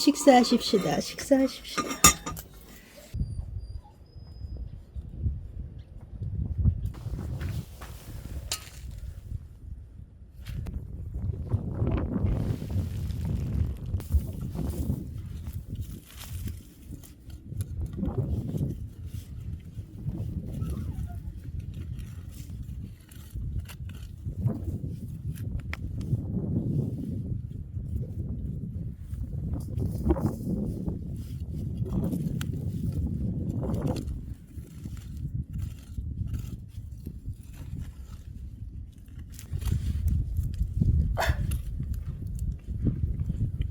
식사하십시다. 식사하십시다.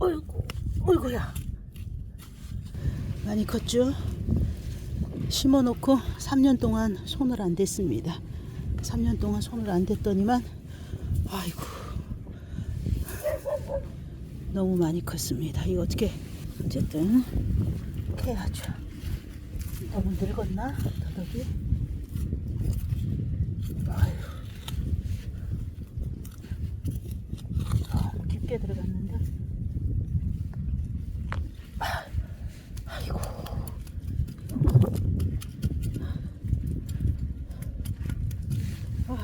어이구, 어이구야. 많이 컸죠? 심어놓고 3년 동안 손을 안 댔습니다. 3년 동안 손을 안 댔더니만, 아이고. 너무 많이 컸습니다. 이거 어떻게, 어쨌든, 캐야죠. 너무 늙었나? 더덕이? 아휴. 너무 깊게 들어갔는데. 아이고. 아이고.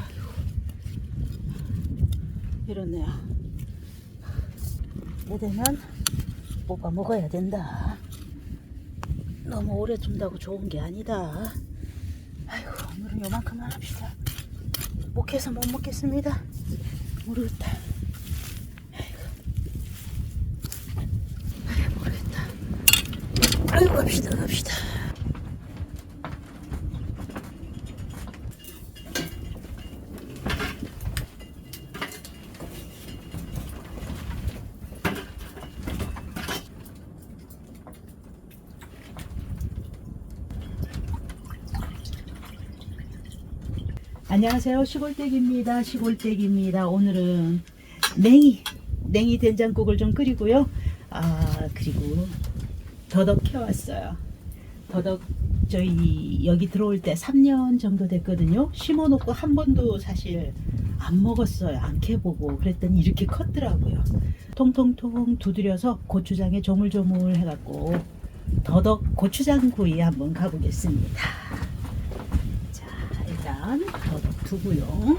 이러네요. 이 되면 뽑아 먹어야 된다. 너무 오래 둔다고 좋은 게 아니다. 아이고, 오늘은 요만큼만 합시다. 못해서 못 먹겠습니다. 모르겠다. 아이고. 아이, 모르겠다. 아이고 갑시다 갑시다 안녕하세요 시골댁입니다 시골댁입니다 오늘은 냉이 냉이 된장국을 좀 끓이고요 아 그리고 더덕 캐왔어요. 더덕 저희 여기 들어올 때 3년 정도 됐거든요. 심어놓고 한 번도 사실 안 먹었어요. 안 캐보고 그랬더니 이렇게 컸더라고요. 통통통 두드려서 고추장에 조물조물 해갖고 더덕 고추장 구이 한번 가보겠습니다. 자 일단 더덕 두고요.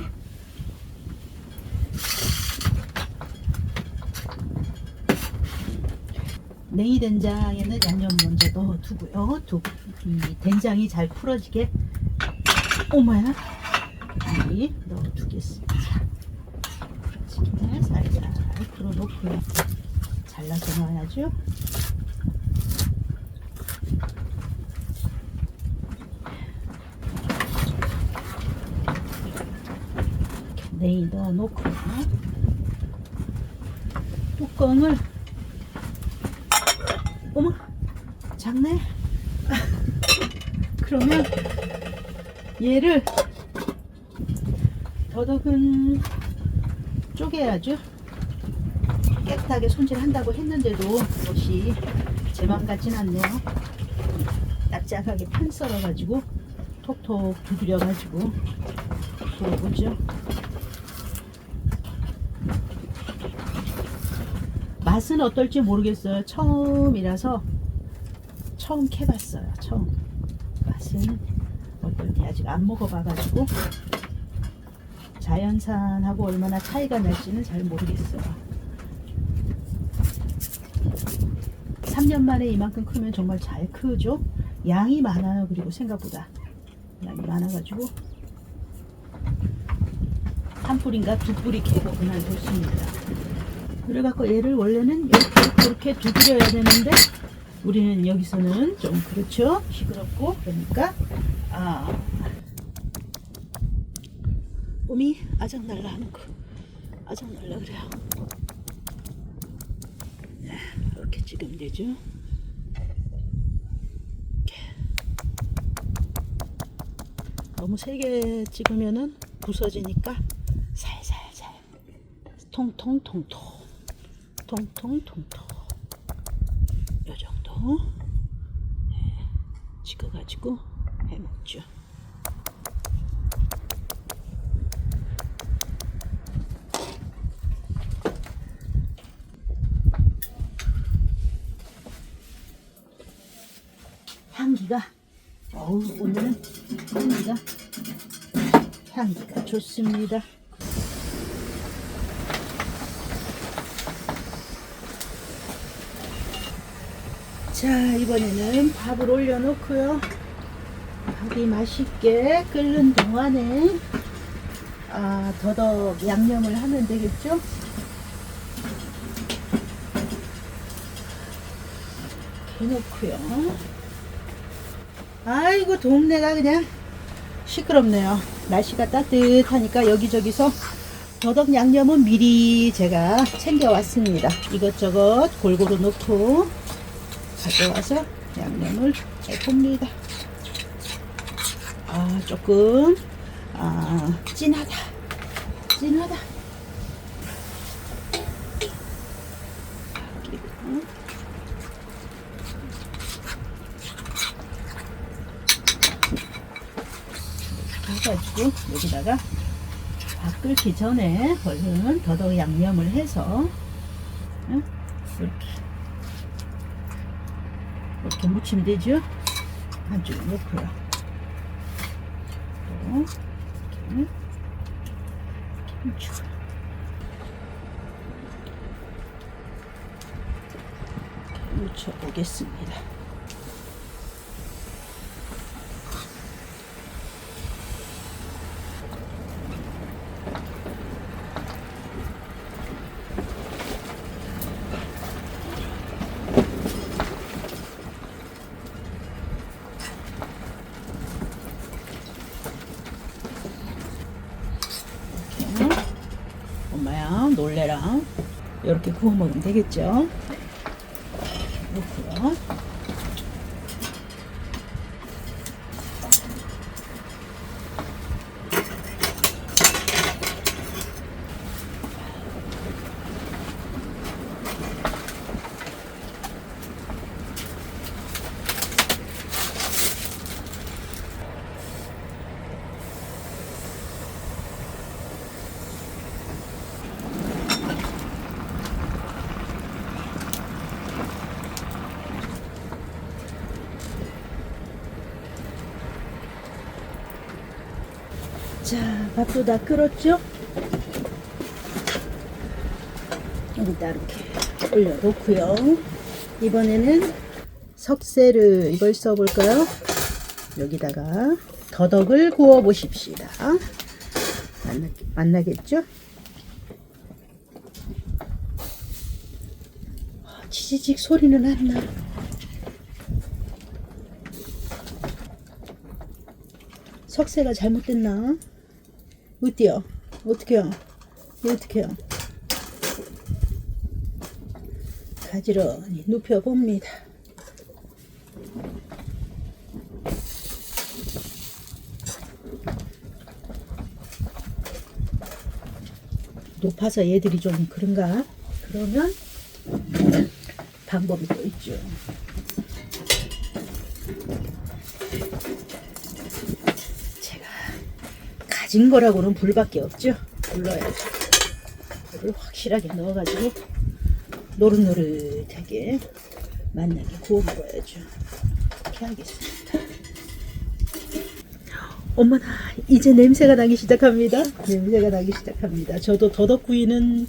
냉이 된장에는 양념 먼저 넣어두고요. 두, 이 된장이 잘 풀어지게 오마야 이 넣어두겠습니다. 풀어지게 살살 풀어놓고요. 잘라서 넣어야죠. 냉이 넣어놓고요. 뚜껑을. 어머 작네. 그러면 얘를 더덕은 쪼개야죠 깨끗하게 손질한다고 했는데도 것이 제맘 같진 않네요. 납작하게 편 썰어 가지고 톡톡 두드려 가지고. 구워보죠 맛은 어떨지 모르겠어요. 처음이라서 처음 캐봤어요. 처음 맛은 어떨지 아직 안 먹어봐가지고 자연산하고 얼마나 차이가 날지는 잘 모르겠어요. 3년 만에 이만큼 크면 정말 잘 크죠. 양이 많아요. 그리고 생각보다 양이 많아가지고 한 뿌리인가 두 뿌리 캐고 그날 좋습니다. 그래갖고 얘를 원래는 이렇게, 이렇게 두드려야 되는데 우리는 여기서는 좀 그렇죠? 시끄럽고 그러니까. 아. 몸이 아작날라 하는 거. 아작날라 그래요. 네, 이렇게 찍으면 되죠. 너무 세게 찍으면은 부서지니까 살살살. 통통통통 통통통통 요 정도 네, 찍어가지고 해먹죠. 향기가 어우 오늘은 향기가 향기가 좋습니다. 자 이번에는 밥을 올려놓고요. 밥이 맛있게 끓는 동안에 아 더덕 양념을 하면 되겠죠? 해놓고요. 아이고 동네가 그냥 시끄럽네요. 날씨가 따뜻하니까 여기저기서 더덕 양념은 미리 제가 챙겨왔습니다. 이것저것 골고루 넣고 가져와서 양념을 해봅니다. 아 조금 아 진하다 진하다. 해가지고 여기다가 밥 끓기 전에 얼른 더덕 양념을 해서 응? 이렇게 이렇게 무치면 되죠? 놓고요. 또 이렇게, 이렇게 묻히고 묻혀 보겠습니다. 이렇게. 엄마야 놀래라. 이렇게 구워 먹으면 되겠죠? 놓고요 자 밥도 다 끓었죠? 여기다 이렇게 올려놓고요. 이번에는 석쇠를 이걸 써볼까요? 여기다가 더덕을 구워 보십시다. 만나, 만나겠죠? 아, 치지직 소리는 안 나. 석쇠가 잘못됐나? 어때요? 어떻게요? 어떻게요? 가지런히 눕혀봅니다. 높아서 얘들이 좀 그런가? 그러면 방법이 또 있죠. 제가 가 진 거라고는 불밖에 없죠. 불러야죠. 불을 확실하게 넣어가지고 노릇노릇하게 맛나게 구워 먹어야죠. 이렇게 하겠습니다. 어머나 이제 냄새가 나기 시작합니다. 냄새가 나기 시작합니다. 저도 더덕구이는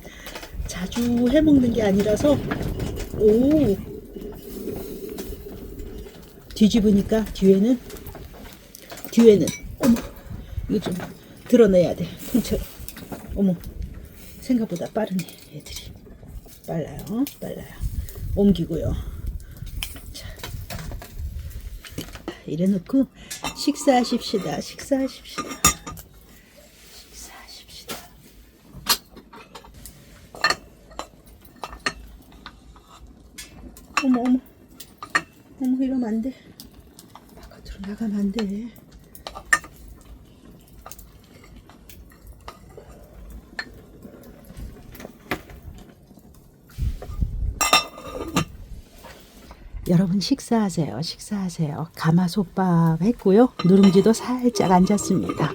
자주 해 먹는 게 아니라서 오 뒤집으니까 뒤에는 뒤에는 어머 이거 좀 드러내야 돼. 통째로 어머 생각보다 빠르네 애들이. 빨라요 빨라요. 옮기고요. 자. 이래 놓고 식사하십시다 식사하십시다. 식사하십시다. 어머 어머. 어머 이러면 안돼. 바깥으로 나가면 안돼 여러분 식사하세요. 식사하세요. 가마솥밥 했고요. 누룽지도 살짝 앉았습니다.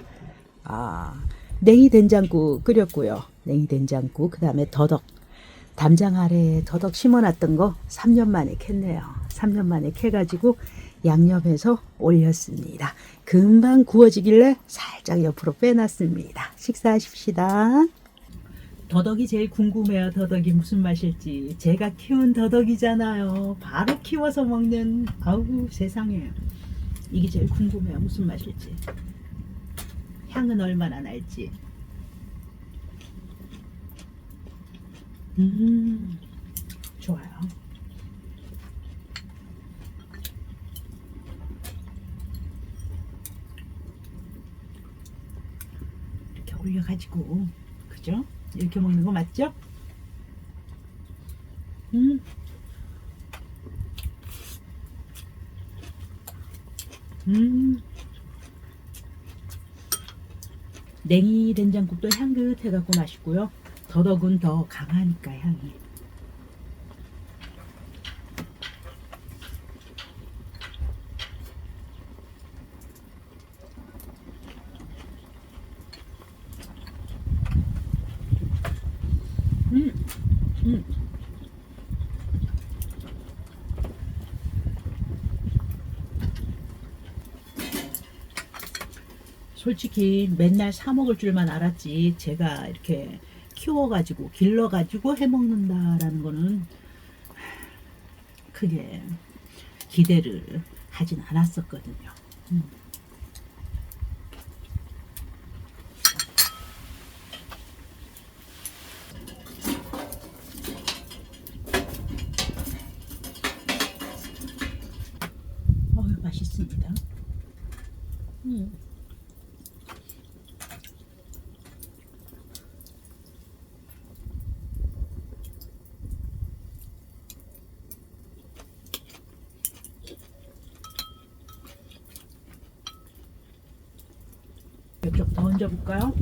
아, 냉이 된장국 끓였고요. 냉이 된장국 그다음에 더덕 담장 아래에 더덕 심어놨던 거 3년 만에 캤네요. 3년 만에 캐가지고 양념해서 올렸습니다. 금방 구워지길래 살짝 옆으로 빼놨습니다. 식사하십시다. 더덕이 제일 궁금해요. 더덕이 무슨 맛일지. 제가 키운 더덕이잖아요. 바로 키워서 먹는 아우 세상에. 이게 제일 궁금해요. 무슨 맛일지. 향은 얼마나 날지. 음, 좋아요. 이렇게 올려가지고, 그죠? 이렇게 먹는 거 맞죠? 음. 음. 냉이 된장국도 향긋해갖고 맛있고요. 더덕은 더 강하니까 향이. 음, 음. 솔직히 맨날 사 먹을 줄만 알았지 제가 이렇게 키워가지고 길러가지고 해먹는다라는 거는 크게 기대를 하진 않았었거든요. 음. 어유 맛있습니다. 음. 이쪽 더 얹어볼까요?